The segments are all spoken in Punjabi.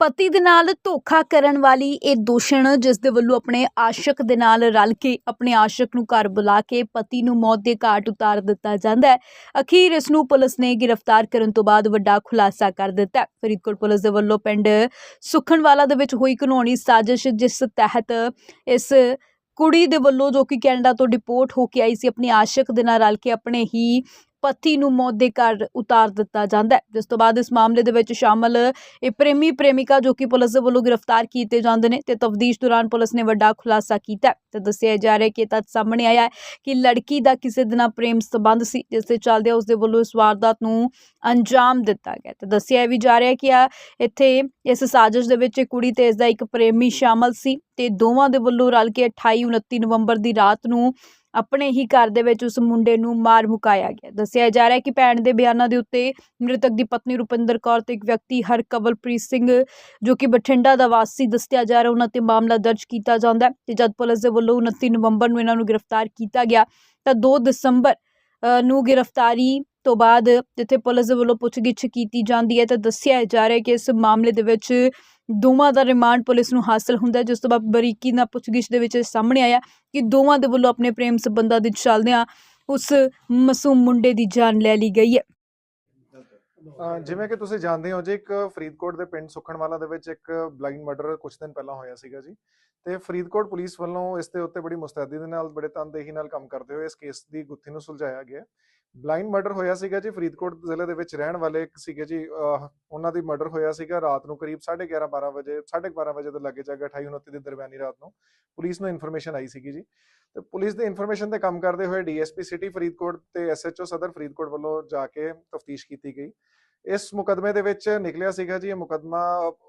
ਪਤੀ ਦੇ ਨਾਲ ਧੋਖਾ ਕਰਨ ਵਾਲੀ ਇਹ ਦੋਸ਼ਣ ਜਿਸ ਦੇ ਵੱਲੋਂ ਆਪਣੇ ਆਸ਼ਿਕ ਦੇ ਨਾਲ ਰਲ ਕੇ, ਆਪਣੇ ਆਸ਼ਿਕ ਨੂੰ ਘਰ ਬੁਲਾ ਕੇ ਪਤੀ ਨੂੰ ਮੌਤ ਦੇ ਘਾਟ ਉਤਾਰ ਦਿੱਤਾ ਜਾਂਦਾ ਹੈ। ਅਖੀਰ ਇਸ ਨੂੰ ਪੁਲਿਸ ਨੇ ਗ੍ਰਿਫਤਾਰ ਕਰਨ ਤੋਂ ਬਾਅਦ ਵੱਡਾ ਖੁਲਾਸਾ ਕਰ ਦਿੱਤਾ ਫਰੀਦਕੋਟ ਪੁਲਿਸ ਦੇ ਵੱਲੋਂ ਪਿੰਡ ਸੁਖਣਵਾਲਾ ਦੇ ਵਿੱਚ ਹੋਈ ਘਨੌਣੀ ਸਾਜ਼ਿਸ਼ ਜਿਸ ਤਹਿਤ ਇਸ ਕੁੜੀ ਦੇ ਵੱਲੋਂ ਜੋ ਕਿ ਕੈਨੇਡਾ ਤੋਂ ਡਿਪੋਰਟ ਹੋ ਕੇ ਆਈ ਸੀ, ਆਪਣੇ ਆਸ਼ਿਕ ਦੇ ਨਾਲ ਰਲ ਕੇ ਆਪਣੇ ਹੀ ਪਤੀ ਨੂੰ ਮੌਤ ਦੇ ਘਰ ਉਤਾਰ ਦਿੱਤਾ ਜਾਂਦਾ ਹੈ। ਜਿਸ ਤੋਂ ਬਾਅਦ ਇਸ ਮਾਮਲੇ ਦੇ ਵਿੱਚ ਸ਼ਾਮਲ ਇਹ ਪ੍ਰੇਮੀ ਪ੍ਰੇਮਿਕਾ ਜੋ ਕਿ ਪੁਲਿਸ ਦੇ ਵੱਲੋਂ ਗ੍ਰਿਫਤਾਰ ਕੀਤੇ ਜਾਂਦੇ ਨੇ ਤੇ ਤਫਦੀਸ਼ ਦੌਰਾਨ ਪੁਲਿਸ ਨੇ ਵੱਡਾ ਖੁਲਾਸਾ ਕੀਤਾ ਹੈ ਤੇ ਦੱਸਿਆ ਜਾ ਰਿਹਾ ਹੈ ਕਿ ਤੱਥ ਸਾਹਮਣੇ ਆਇਆ ਹੈ ਕਿ ਲੜਕੀ ਦਾ ਕਿਸੇ ਦੇ ਪ੍ਰੇਮ ਸੰਬੰਧ ਸੀ, ਜਿਸ ਦੇ ਚੱਲਦੇ ਉਸ ਦੇ ਵੱਲੋਂ ਇਸ ਵਾਰਦਾਤ ਨੂੰ ਅੰਜਾਮ ਦਿੱਤਾ ਗਿਆ ਤੇ ਦੱਸਿਆ ਵੀ ਜਾ ਰਿਹਾ ਕਿ ਆ ਇੱਥੇ ਇਸ ਸਾਜ਼ਿਸ਼ ਦੇ ਵਿੱਚ ਇਹ ਕੁੜੀ ਤੇ ਇਸ ਦਾ ਇੱਕ ਪ੍ਰੇਮੀ ਸ਼ਾਮਲ ਸੀ ਤੇ ਦੋਵਾਂ ਦੇ ਵੱਲੋਂ ਰਲ ਕੇ 28 29 ਨਵੰਬਰ ਦੀ ਰਾਤ ਨੂੰ ਆਪਣੇ ਹੀ ਘਰ ਦੇ ਵਿੱਚ ਉਸ ਮੁੰਡੇ ਨੂੰ ਮਾਰ ਮੁਕਾਇਆ ਗਿਆ। ਦੱਸਿਆ ਜਾ ਰਿਹਾ ਹੈ ਕਿ ਭੈਣ ਦੇ ਬਿਆਨਾਂ ਦੇ ਉੱਤੇ ਮ੍ਰਿਤਕ ਦੀ ਪਤਨੀ ਰੁਪਿੰਦਰ ਕੌਰ ਤੇ ਇੱਕ ਵਿਅਕਤੀ ਹਰਕਵਲਪ੍ਰੀਤ ਸਿੰਘ, ਜੋ ਕਿ ਬਠਿੰਡਾ ਦਾ ਵਾਸੀ, ਦੱਸਿਆ ਜਾ ਰਿਹਾ ਉਹਨਾਂ ਤੇ ਮਾਮਲਾ ਦਰਜ ਕੀਤਾ ਜਾਂਦਾ ਹੈ ਤੇ ਜਦ ਪੁਲਿਸ ਦੇ ਵੱਲੋਂ 29 ਨਵੰਬਰ ਨੂੰ ਇਹਨਾਂ ਨੂੰ ਗ੍ਰਿਫਤਾਰ ਕੀਤਾ ਗਿਆ ਤਾਂ 2 ਦਸੰਬਰ ਨੂੰ ਗ੍ਰਿਫਤਾਰੀ ਤੋਂ ਬਾਅਦ ਜਿੱਥੇ ਪੁਲਿਸ ਦੇ ਵੱਲੋਂ ਪੁੱਛਗਿੱਛ ਕੀਤੀ ਜਾਂਦੀ ਹੈ ਤਾਂ ਦੱਸਿਆ ਜਾ ਰਿਹਾ ਕਿ ਇਸ ਮਾਮਲੇ ਦੇ ਵਿੱਚ ਦੋਵਾਂ ਦਾ ਰਿਮਾਂਡ ਪੁਲਿਸ ਨੂੰ ਹਾਸਲ ਹੁੰਦਾ ਜਿਸ ਤੋਂ ਬਾਅਦ ਬਰੀਕੀ ਨਾਲ ਪੁੱਛਗਿੱਛ ਦੇ ਵਿੱਚ ਸਾਹਮਣੇ ਆਇਆ ਕਿ ਦੋਵਾਂ ਦੇ ਵੱਲੋਂ ਆਪਣੇ ਪ੍ਰੇਮ ਸੰਬੰਧਾਂ ਦੇ ਚੱਲਦਿਆਂ ਉਸ ਮਾਸੂਮ ਮੁੰਡੇ ਦੀ ਜਾਨ ਲੈ ਲਈ ਗਈ ਹੈ। ਜਿਵੇਂ ਕਿ ਤੁਸੀਂ ਜਾਣਦੇ ਹੋ ਜੀ, ਇੱਕ ਫਰੀਦਕੋਟ ਦੇ ਪਿੰਡ ਸੁਖਣਵਾਲਾ ਦੇ ਵਿੱਚ ਇੱਕ ਬਲਾਈਂਡ ਮਰਡਰ ਕੁਝ ਦਿਨ ਪਹਿਲਾਂ ਹੋਇਆ ਸੀਗਾ ਜੀ। ਤੇ ਫਰੀਦਕੋਟ ਪੁਲਿਸ ਵੱਲੋਂ ਇਸ ਦੇ ਉੱਤੇ ਬੜੀ ਮੁਸਤੈਦੀ ਦੇ ਨਾਲ, ਬੜੇ ਤਨਦੇਹੀ ਨਾਲ ਕੰਮ ਕਰਦੇ ਹੋਏ ਇਸ ਕੇਸ ਦੀ ਗੁੱਥੀ ਨੂੰ ਸੁਲਝਾਇਆ ਗਿਆ। ਬਲਾਈਂਡ ਮਰਡਰ ਹੋਇਆ ਸੀਗਾ ਜੀ, ਫਰੀਦਕੋਟ ਜ਼ਿਲ੍ਹੇ ਦੇ ਵਿੱਚ ਰਹਿਣ ਵਾਲੇ ਇੱਕ ਸੀਗੇ ਜੀ ਉਹਨਾਂ ਦੀ ਮਰਡਰ ਹੋਇਆ ਸੀਗਾ ਰਾਤ ਨੂੰ ਕਰੀਬ 11:30 12 ਵਜੇ 12:30 ਵਜੇ ਦੇ ਲੱਗੇ ਜਾਗਾ 28 29 ਦੀ ਦਰਮਿਆਨੀ ਰਾਤ ਨੂੰ ਪੁਲਿਸ ਨੂੰ ਇਨਫੋਰਮੇਸ਼ਨ ਆਈ ਸੀਗੀ ਜੀ। ਤੇ ਪੁਲਿਸ ਦੀ ਇਨਫੋਰਮੇਸ਼ਨ ਤੇ ਕੰਮ ਕਰਦੇ ਹੋਏ ਡੀਐਸਪੀ ਸਿਟੀ ਫਰੀਦਕੋਟ ਤੇ ਐਸਐਚਓ ਸਦਰ ਫਰੀਦਕੋਟ ਵੱਲੋਂ ਜਾ ਕੇ ਤਫਤੀਸ਼ ਕੀਤੀ ਗਈ। ਇਸ ਮੁਕਦਮੇ ਦੇ ਵਿੱਚ ਨਿਕਲਿਆ ਸੀਗਾ ਜੀ, ਇਹ ਮੁਕਦਮਾ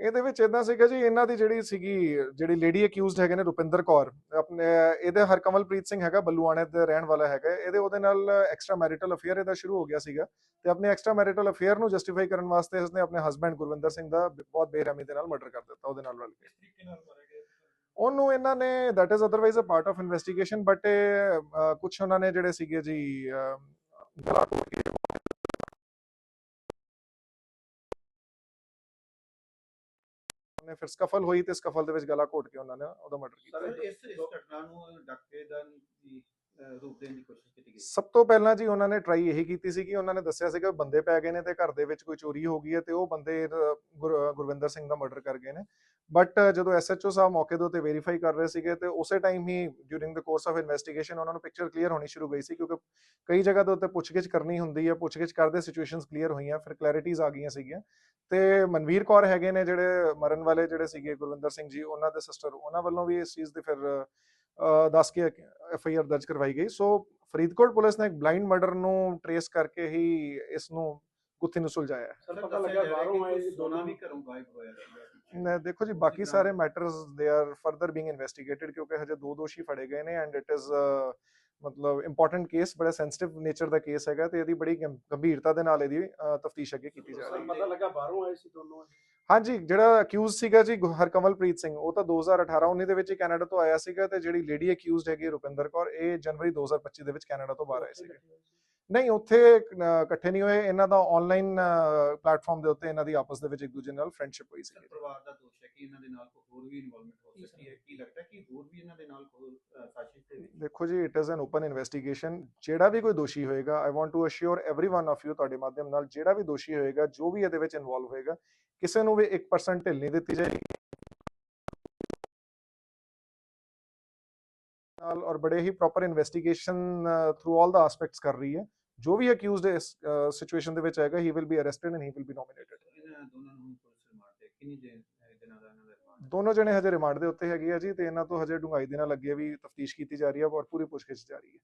ਇਹਦੇ ਵਿੱਚ ਇਦਾਂ ਸੀਗਾ ਜੀ ਇਹਨਾਂ ਦੀ ਜਿਹੜੀ ਸੀਗੀ ਜਿਹੜੀ ਲੇਡੀ ਅਕਿਊਜ਼ਡ ਹੈਗੇ ਨੇ ਰੁਪਿੰਦਰ ਕੌਰ ਆਪਣੇ ਇਹਦੇ ਹਰਕਮਲਪ੍ਰੀਤ ਸਿੰਘ ਹੈਗਾ ਬੱਲੂਆਣੇ ਦੇ ਰਹਿਣ ਵਾਲਾ ਹੈਗਾ ਇਹਦੇ ਉਹਦੇ ਨਾਲ ਐਕਸਟਰਾ ਮੈਰਿਟਲ ਅਫੇਅਰ ਇਹਦਾ ਸ਼ੁਰੂ ਹੋ ਗਿਆ ਸੀਗਾ ਤੇ ਆਪਣੇ ਐਕਸਟਰਾ ਮੈਰਿਟਲ ਅਫੇਅਰ ਨੂੰ ਜਸਟੀਫਾਈ ਕਰਨ ਵਾਸਤੇ ਇਸਨੇ ਆਪਣੇ ਹਸਬੰਡ ਗੁਰਵਿੰਦਰ ਸਿੰਘ ਦਾ ਬਹੁਤ ਬੇਰਹਿਮੀ ਦੇ ਨਾਲ ਮਰਡਰ ਕਰ ਦਿੱਤਾ ਉਹਦੇ ਨਾਲ ਰਲ ਕੇ। ਉਹਨੂੰ ਇਹਨਾਂ ਨੇ that is otherwise a part of investigation but ਕੁਝ ਉਹਨਾਂ ਨੇ ਜਿਹੜੇ ਸੀਗੇ ਜੀ ਗਲਾ ਕੇ ਫਿਰ ਸਕਫਲ ਹੋਈ ਤੇ ਸਕਫਲ ਦੇ ਵਿੱਚ ਗਲਾ ਘੋਟ ਕੇ ਉਹਨਾਂ ਨੇ ਉਹਦਾ ਮਰਡਰ ਕੀਤਾ। ਇਸ ਇਸ ਘਟਨਾ ਨੂੰ ਡਾਕੇ ਦਾ ਦੀ ਅਹ, ਰੂਪ ਦੇਣ ਦੀ ਕੋਸ਼ਿਸ਼ ਕੀਤੀ ਗਈ ਸਭ ਤੋਂ ਪਹਿਲਾਂ ਜੀ ਉਹਨਾਂ ਨੇ ਟਰਾਈ ਇਹੀ ਕੀਤੀ ਸੀ ਕਿ ਉਹਨਾਂ ਨੇ ਦੱਸਿਆ ਸੀਗਾ ਬੰਦੇ ਪੈ ਗਏ ਨੇ ਤੇ ਘਰ ਦੇ ਵਿੱਚ ਕੋਈ ਚੋਰੀ ਹੋ ਗਈ ਹੈ ਤੇ ਉਹ ਬੰਦੇ ਗੁਰਵਿੰਦਰ ਸਿੰਘ ਦਾ ਮਰਡਰ ਕਰ ਗਏ ਨੇ। ਬਟ ਜਦੋਂ ਐਸਐਚਓ ਸਾਹਿਬ ਮੌਕੇ ਦੇ ਉੱਤੇ ਵੈਰੀਫਾਈ ਕਰ ਰਹੇ ਸੀਗੇ ਤੇ ਉਸੇ time he during the course of investigation ਉਹਨਾਂ ਨੂੰ ਪਿਕਚਰ ਕਲੀਅਰ ਹੋਣੀ ਸ਼ੁਰੂ ਗਈ ਸੀ ਕਿਉਂਕਿ ਕਈ ਜਗ੍ਹਾ ਦੇ ਉੱਤੇ ਪੁੱਛਗਿੱਛ ਕਰਨੀ ਹੁੰਦੀ ਹੈ, ਪੁੱਛਗਿੱਛ ਕਰਦੇ ਸਿਚੁਏਸ਼ਨਸ ਕਲੀਅਰ ਹੋਈਆਂ, ਫਿਰ ਕਲੈਰਿਟੀਜ਼ ਆ ਗਈਆਂ ਸੀਗੀਆਂ। ਤੇ ਮਨਵੀਰ ਕੌਰ ਹੈਗੇ ਨੇ ਜਿਹੜੇ ਮਰਨ ਵਾਲੇ ਜਿਹੜੇ ਸੀਗੇ ਗੁਰਵਿੰਦਰ ਸਿੰਘ ਜੀ, ਉਹਨਾਂ ਦੇ ਸਿਸਟਰ ਉਹਨਾਂ ਵੱਲੋਂ ਵੀ ਇਸ ਚੀਜ਼ ਦੇ ਫਿਰ ਦੱਸ ਕੇ ਐਫ ਆਈ ਆਰ ਦਰਜ ਕਰਵਾਈ ਗਈ। ਸੋ ਫਰੀਦਕੋਟ ਪੁਲਿਸ ਨੇ ਇੱਕ ਬਲਾਈਂਡ ਮਰਡਰ ਨੂੰ ਟਰੇਸ ਕਰਕੇ ਹੀ ਇਸ ਨੂੰ ਗੁੱਥੀ ਨੂੰ ਸੁਲਝਾਇਆ ਹੈ। ਸਰ ਪਤਾ ਲੱਗਾ ਬਾਹਰੋਂ ਆਏ ਸੋਨਾ ਵੀ ਘਰੋਂ ਗਾਇਬ ਹੋਇਆ ਨ- ਦੇਖੋ ਜੀ ਬਾਕੀ? ਸਾਰੇ matters they are further being ਇਨਵੈਸਟੀਗੇਟਡ ਕਿਉਂਕਿ ਹਜੇ ਦੋ ਦੋਸ਼ੀ ਫੜੇ ਗਏ ਨੇ ਐਂਡ ਇਟ ਇਜ਼ ਮਤਲਬ ਇੰਪੋਰਟੈਂਟ ਕੇਸ ਬੜਾ ਸੈਂਸਿਟਿਵ ਨੇਚਰ ਦਾ ਕੇਸ ਹੈਗਾ ਤੇ ਇਹਦੀ ਬੜੀ ਗੰਭ- ਗੰਭੀਰਤਾ ਦੇ ਨਾਲ ਇਹਦੀ ਤਫਤੀਸ਼ ਅੱਗੇ ਕੀਤੀ ਜਾ ਰਹੀ ਹੈ। ਪਤਾ ਲੱਗਾ ਬਾਹਰੋਂ ਆਏ ਸੀ ਦੋਨੋਂ। ਹਾਂਜੀ, ਜਿਹੜਾ ਅਕਿਊਜ਼ ਸੀਗਾ ਜੀ ਹਰਕਮਲਪ੍ਰੀਤ ਸਿੰਘ, ਉਹ ਤਾਂ 2018 19 ਦੇ ਵਿੱਚ ਹੀ ਕੈਨੇਡਾ ਤੋਂ ਆਇਆ ਸੀਗਾ ਤੇ ਜਿਹੜੀ ਲੇਡੀ ਅਕਿਊਜ਼ਡ ਹੈਗੀ ਰੁਪਿੰਦਰ ਕੌਰ, ਇਹ ਜਨਵਰੀ 2025 ਦੇ ਵਿੱਚ ਕੈਨੇਡਾ ਤੋਂ ਬਾਹਰ ਆਏ ਸੀਗੇ। ਨਹੀਂ ਉੱਥੇ ਅਹ, ਇਕੱਠੇ ਨਹੀਂ ਹੋਏ ਇਹਨਾਂ ਦਾ ਆਨਲਾਈਨ ਪਲੇਟਫਾਰਮ ਦੇ ਉੱਤੇ ਇਹਨਾਂ ਦੀ ਆਪਸ ਦੇ ਵਿੱਚ ਇੱਕ ਦੂਜੇ ਨਾਲ ਫਰੈਂਡਸ਼ਿਪ ਹੋਈ ਸਰ ਸੀ ਪਰਿਵਾਰ ਦਾ ਦੋਸ਼ ਹੈ ਕਿ ਇਹਨਾਂ ਦੇ ਨਾਲ ਕੋਈ ਹੋਰ ਵੀ ਇਨਵੋਲਵਮੈਂਟ ਹੋ ਸਕਦੀ ਹੈ ਕੀ ਲੱਗਦਾ ਕਿ ਹੋਰ ਵੀ ਇਹਨਾਂ ਦੇ ਨਾਲ ਕੋਈ ਅਹ, ਸਾਜ਼ਿਸ਼ ਦੇ ਵਿੱਚ ਦੇਖੋ ਜੀ it is an open investigation ਜਿਹੜਾ ਵੀ ਕੋਈ ਦੋਸ਼ੀ ਹੋਏਗਾ I want to assure everyone of you ਤੁਹਾਡੇ ਮਾਧਿਅਮ ਨਾਲ ਜਿਹੜਾ ਵੀ ਦੋਸ਼ੀ ਹੋਏਗਾ ਜੋ ਵੀ ਇਹਦੇ ਵਿੱਚ ਇਨਵੋਲਵ ਹੋਏਗਾ ਕਿਸੇ ਨੂੰ ਵੀ 1% ਢਿੱਲ ਨਹੀਂ ਦਿੱਤੀ ਜਾਏਗੀ ਨਾਲ ਔਰ ਬੜੇ ਹੀ proper investigation through all the aspects ਕਰ ਰਹੀ ਹੈ ਜੋ ਵੀ ਅਕਿਊਜ਼ਡ ਇਸ ਸਿਚੁਏਸ਼ਨ ਦੇ ਵਿੱਚ ਆਏਗਾ he will be arrested and he will be nominated ਦੋਨੋਂ ਜਣੇ ਹਜੇ ਰਿਮਾਂਡ ਦੇ ਉੱਤੇ ਹੈਗੇ ਆ ਜੀ, ਤੇ ਇਹਨਾਂ ਤੋਂ ਹਜੇ ਡੂੰਘਾਈ ਦੇ ਨਾਲ ਅੱਗੇ ਵੀ ਤਫਤੀਸ਼ ਕੀਤੀ ਜਾ ਰਹੀ ਹੈ ਔਰ ਪੂਰੀ ਪੁੱਛਗਿੱਛ ਜਾਰੀ ਹੈ।